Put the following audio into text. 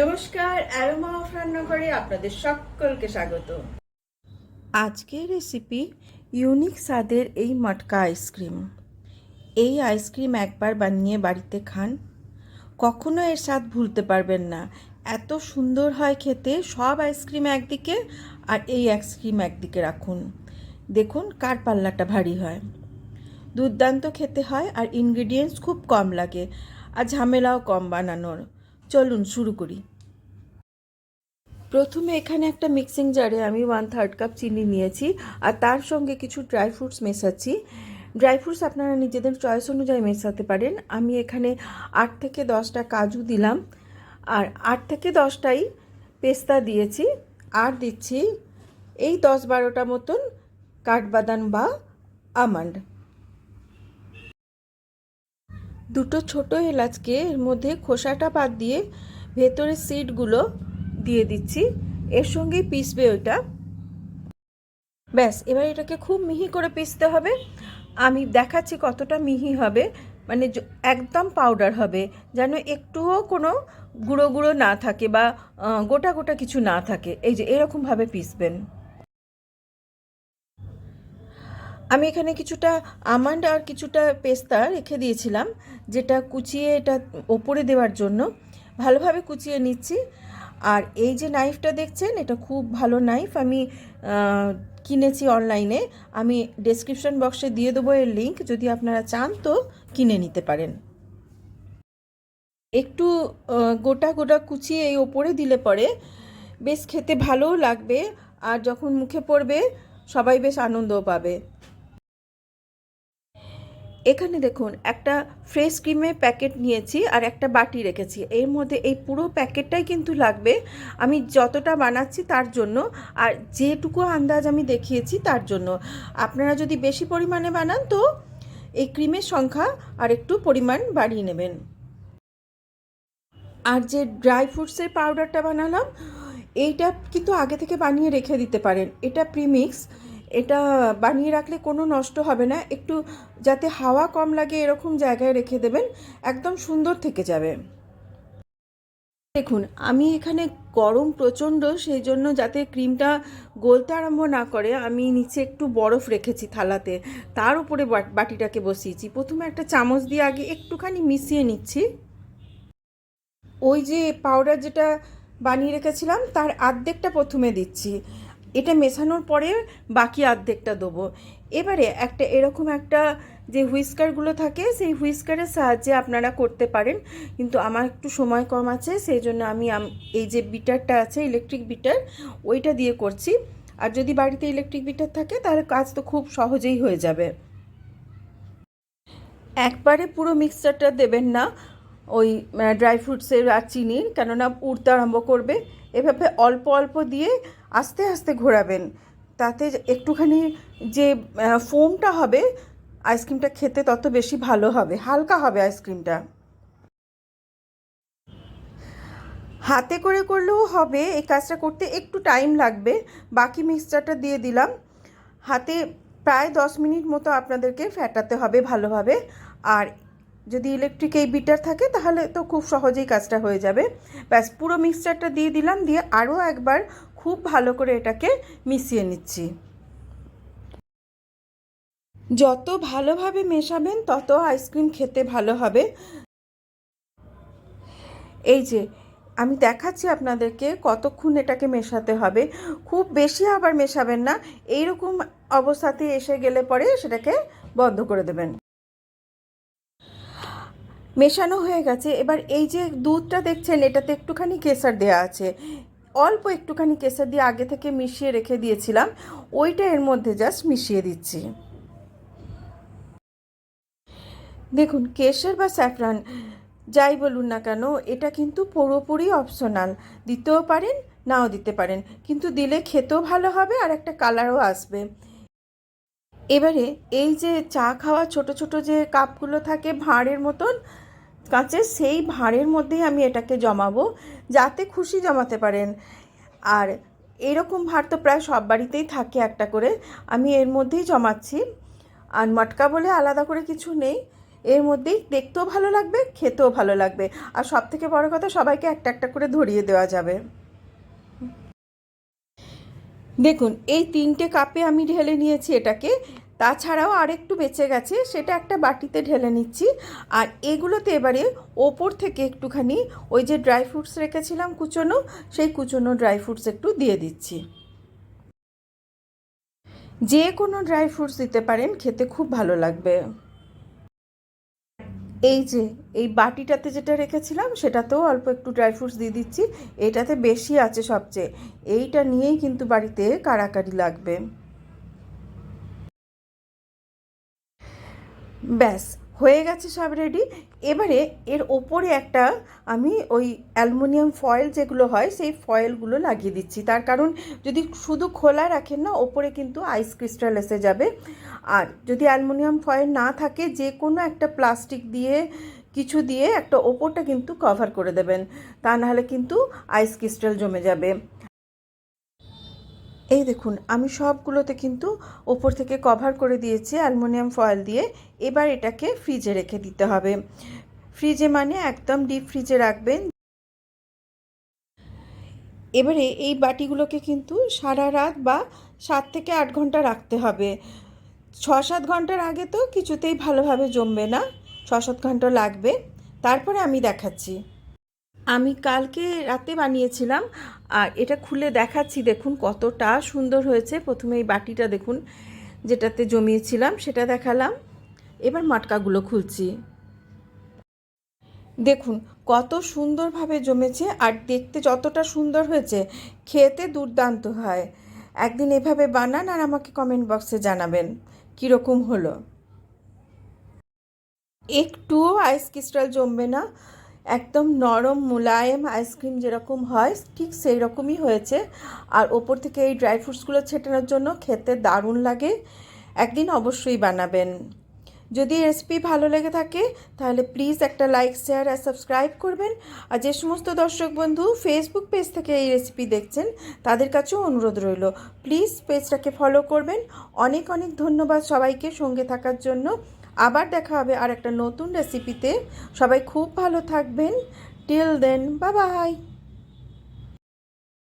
নমস্কার aroma of রান্নাঘরে আপনাদের সকলকে স্বাগত। আজকের রেসিপি ইউনিক স্বাদের এই মটকা আইসক্রিম এই আইসক্রিম একবার বানিয়ে বাড়িতে খান, কখনো এর স্বাদ ভুলতে পারবেন না। এত সুন্দর হয় খেতে, সব আইসক্রিম একদিকে আর এই আইসক্রিম একদিকে রাখুন। দেখুন কার পাল্লাটা ভারী হয়। দুর্দান্ত খেতে হয় আর ইনগ্রিডিয়েন্টস খুব কম লাগে, আর ঝামেলাও কম বানানোর। চলুন, শুরু করি। প্রথমে এখানে একটা মিক্সিং জারে আমি ওয়ান থার্ড কাপ চিনি নিয়েছি, আর তার সঙ্গে কিছু ড্রাই ফ্রুটস মেশাচ্ছি। ড্রাই ফ্রুটস আপনারা নিজেদের চয়েস অনুযায়ী মেশাতে পারেন। আমি এখানে আট থেকে দশটা কাজু দিলাম, আর আট থেকে দশটাই পেস্তা দিয়েছি, আর দিচ্ছি এই দশ বারোটা মতন কাঠবাদাম বা আমন্ড। দুটো ছোট এলাচকে এর মধ্যে খোসাটা বাদ দিয়ে ভেতরের সিডগুলো দিয়ে দিচ্ছি। এর সঙ্গেই পিসবে ওইটা। ব্যাস, এবার এটাকে খুব মিহি করে পিসতে হবে। আমি দেখাচ্ছি কতটা মিহি হবে। মানে একদম পাউডার হবে, যেন একটুও কোনো গুঁড়ো গুঁড়ো না থাকে বা গোটা গোটা কিছু না থাকে। এই যে, এরকমভাবে পিসবেন আমি এখানে কিছুটা আমন্ড আর কিছুটা পেস্তা রেখে দিয়েছিলাম, যেটা কুচিয়ে এটা ওপরে দেওয়ার জন্য। ভালোভাবে কুচিয়ে নিচ্ছি। আর এই যে নাইফটা দেখছেন, এটা খুব ভালো নাইফ আমি কিনেছি অনলাইনে আমি ডেসক্রিপশন বক্সে দিয়ে দেবো এর লিঙ্ক যদি আপনারা চান তো কিনে নিতে পারেন। একটু গোটা গোটা কুচিয়ে এই ওপরে দিলে পরে বেশ খেতে ভালোও লাগবে, আর যখন মুখে পড়বে, সবাই বেশ আনন্দও পাবে। এখানে দেখুন, একটা ফ্রেশ ক্রিমের প্যাকেট নিয়েছি আর একটা বাটি রেখেছি। এর মধ্যে এই পুরো প্যাকেটটাই কিন্তু লাগবে। আমি যতটা বানাচ্ছি তার জন্য আর যেটুকু আন্দাজ আমি দেখিয়েছি তার জন্য। আপনারা যদি বেশি পরিমাণে বানান তো এই ক্রিমের সংখ্যা আর একটু পরিমাণ বাড়িয়ে নেবেন। আর যে ড্রাই ফ্রুটসের পাউডারটা বানালাম, এইটা কিন্তু আগে থেকে বানিয়ে রেখে দিতে পারেন। এটা প্রিমিক্স এটা বানিয়ে রাখলে কোনো নষ্ট হবে না। একটু যাতে হাওয়া কম লাগে এরকম জায়গায় রেখে দেবেন, একদম সুন্দর থেকে যাবে। দেখুন, আমি এখানে গরম প্রচণ্ড, সেই জন্য যাতে ক্রিমটা গলতে আরম্ভ না করে, আমি নিচে একটু বরফ রেখেছি থালাতে। তার উপরে বাটিটাকে বসিয়েছি। প্রথমে একটা চামচ দিয়ে আগে একটুখানি মিশিয়ে নিচ্ছি। ওই যে পাউডার যেটা বানিয়ে রেখেছিলাম, তার আর্ধেকটা প্রথমে দিচ্ছি। এটা মেশানোর পরে বাকি আর্ধেকটা দেবো। এবারে একটা এরকম একটা যে হুইস্কারগুলো থাকে, সেই হুইস্কারের সাহায্যে আপনারা করতে পারেন। কিন্তু আমার একটু সময় কম আছে, সেই জন্য আমি এই যে বিটারটা আছে ইলেকট্রিক বিটার, ওইটা দিয়ে করছি। আর যদি বাড়িতে ইলেকট্রিক বিটার থাকে তাহলে কাজ তো খুব সহজেই হয়ে যাবে। একবারে পুরো মিক্সচারটা দেবেন না। ওই ড্রাই ফ্রুটসের আর চিনির কেননা উড়তে আরম্ভ করবে। এভাবে অল্প অল্প দিয়ে আস্তে আস্তে ঘোরাবেন। তাতে একটুখানি যে ফোমটা হবে, আইসক্রিমটা খেতে তত বেশি ভালো হবে। হালকা হবে আইসক্রিমটা। হাতে করে করলেও হবে, এই কাজটা করতে একটু টাইম লাগবে। বাকি মিক্সচারটা দিয়ে দিলাম। হাতে প্রায় দশ মিনিট মতো আপনাদেরকে ফ্যাটাতে হবে ভালোভাবে। আর যদি ইলেকট্রিক এই বিটার থাকে, তাহলে তো খুব সহজেই কাজটা হয়ে যাবে। ব্যাস, পুরো মিক্সচারটা দিয়ে দিলাম, দিয়ে আরও একবার খুব ভালো করে এটাকে মিশিয়ে নিচ্ছি। যত ভালোভাবে মেশাবেন, তত আইসক্রিম খেতে ভালো হবে। এই যে, আমি দেখাচ্ছি আপনাদেরকে কতক্ষণ এটাকে মেশাতে হবে। খুব বেশি আবার মেশাবেন না, এইরকম অবস্থাতে এসে গেলে পরে সেটাকে বন্ধ করে দেবেন। মেশানো হয়ে গেছে। এবার এই যে দুধটা দেখছেন, এটাতে একটুখানি কেসার দেওয়া আছে। অল্প একটুখানি কেসার দিয়ে আগে থেকে মিশিয়ে রেখে দিয়েছিলাম। ওইটা এর মধ্যে জাস্ট মিশিয়ে দিচ্ছি। দেখুন, কেশর বা স্যাফরান যাই বলুন না কেন, এটা কিন্তু পুরোপুরি অপশনাল দিতেও পারেন, নাও দিতে পারেন। কিন্তু দিলে খেতেও ভালো হবে আর একটা কালারও আসবে। এবারে এই যে চা খাওয়া ছোট ছোট যে কাপগুলো থাকে ভাঁড়ের মতন কাঁচের সেই ভাঁড়ের মধ্যেই আমি এটাকে জমাবো, যাতে খুশি জমাতে পারেন। আর এরকম ভাঁড় তো প্রায় সব বাড়িতেই থাকে একটা করে, আমি এর মধ্যেই জমাচ্ছি। আর মটকা বলে আলাদা করে কিছু নেই, এর মধ্যেই দেখতেও ভালো লাগবে, খেতেও ভালো লাগবে। আর সব থেকে বড় কথা, সবাইকে একটা একটা করে ধরিয়ে দেওয়া যাবে। দেখুন, এই তিনটে কাপে আমি ঢেলে নিয়েছি এটাকে। তাছাড়াও আরেকটু বেঁচে গেছে, সেটা একটা বাটিতে ঢেলে নিচ্ছি। আর এগুলোতে এবারে ওপর থেকে একটুখানি ওই যে ড্রাই ফ্রুটস রেখেছিলাম কুচোনো, সেই কুচোনো ড্রাই ফ্রুটস একটু দিয়ে দিচ্ছি। যে কোনো ড্রাই ফ্রুটস দিতে পারেন, খেতে খুব ভালো লাগবে। এই যে, এই বাটিটাতে যেটা রেখেছিলাম, সেটাতেও অল্প একটু ড্রাই ফ্রুটস দিয়ে দিচ্ছি। এটাতে বেশি আছে সবচেয়ে। এইটা নিয়েই কিন্তু বাড়িতে কারাকারি লাগবে। ব্যাস, হয়ে গেছে সব রেডি এবারে এর ওপরে একটা আমি ওই অ্যালুমিনিয়াম ফয়েল যেগুলো হয়, সেই ফয়েলগুলো লাগিয়ে দিচ্ছি। তার কারণ যদি শুধু খোলা রাখেন না, ওপরে কিন্তু আইস ক্রিস্টাল এসে যাবে। আর যদি অ্যালুমিনিয়াম ফয়েল না থাকে, যে কোনো একটা প্লাস্টিক দিয়ে, কিছু দিয়ে একটা ওপরটা কিন্তু কভার করে দেবেন। তা নাহলে কিন্তু আইস ক্রিস্টাল জমে যাবে। এই দেখুন, আমি সবগুলোতে কিন্তু ওপর থেকে কভার করে দিয়েছি অ্যালুমিনিয়াম ফয়েল দিয়ে। এবার এটাকে ফ্রিজে রেখে দিতে হবে। ফ্রিজে মানে একদম ডিপ ফ্রিজে রাখবেন। এবারে এই বাটিগুলোকে কিন্তু সারা রাত বা সাত থেকে আট ঘণ্টা রাখতে হবে। ছ সাত ঘণ্টার আগে তো কিছুতেই ভালোভাবে জমবে না ছ সাত ঘণ্টা লাগবে। তারপরে আমি দেখাচ্ছি। আমি কালকে রাতে বানিয়েছিলাম আর এটা খুলে দেখাচ্ছি, দেখুন কতটা সুন্দর হয়েছে। প্রথমে এই বাটিটা দেখুন, যেটাতে জমিয়েছিলাম, সেটা দেখালাম। এবার মাটকাগুলো খুলছি। দেখুন কত সুন্দরভাবে জমেছে আর দেখতে যতটা সুন্দর হয়েছে, খেতে দুর্দান্ত হয়। একদিন এভাবে বানান আর আমাকে কমেন্ট বক্সে জানাবেন, কীরকম হলো। একটুও আইস ক্রিস্টাল জমবে না। একদম নরম মোলায়েম আইসক্রিম যেরকম হয়, ঠিক সেই রকমই হয়েছে। আর ওপর থেকে এই ড্রাই ফ্রুটসগুলো ছেটানোর জন্য খেতে দারুণ লাগে। একদিন অবশ্যই বানাবেন। যদি রেসিপি ভালো লেগে থাকে, তাহলে প্লিজ একটা লাইক শেয়ার আর সাবস্ক্রাইব করবেন। আর যে সমস্ত দর্শক বন্ধু ফেসবুক পেজ থেকে এই রেসিপি দেখছেন, তাদের কাছেও অনুরোধ রইল। প্লিজ পেজটাকে ফলো করবেন। অনেক অনেক ধন্যবাদ সবাইকে সঙ্গে থাকার জন্য। আবার দেখা হবে আর একটা নতুন রেসিপিতে সবাই খুব ভালো থাকবেন। টিল দেন বা বাই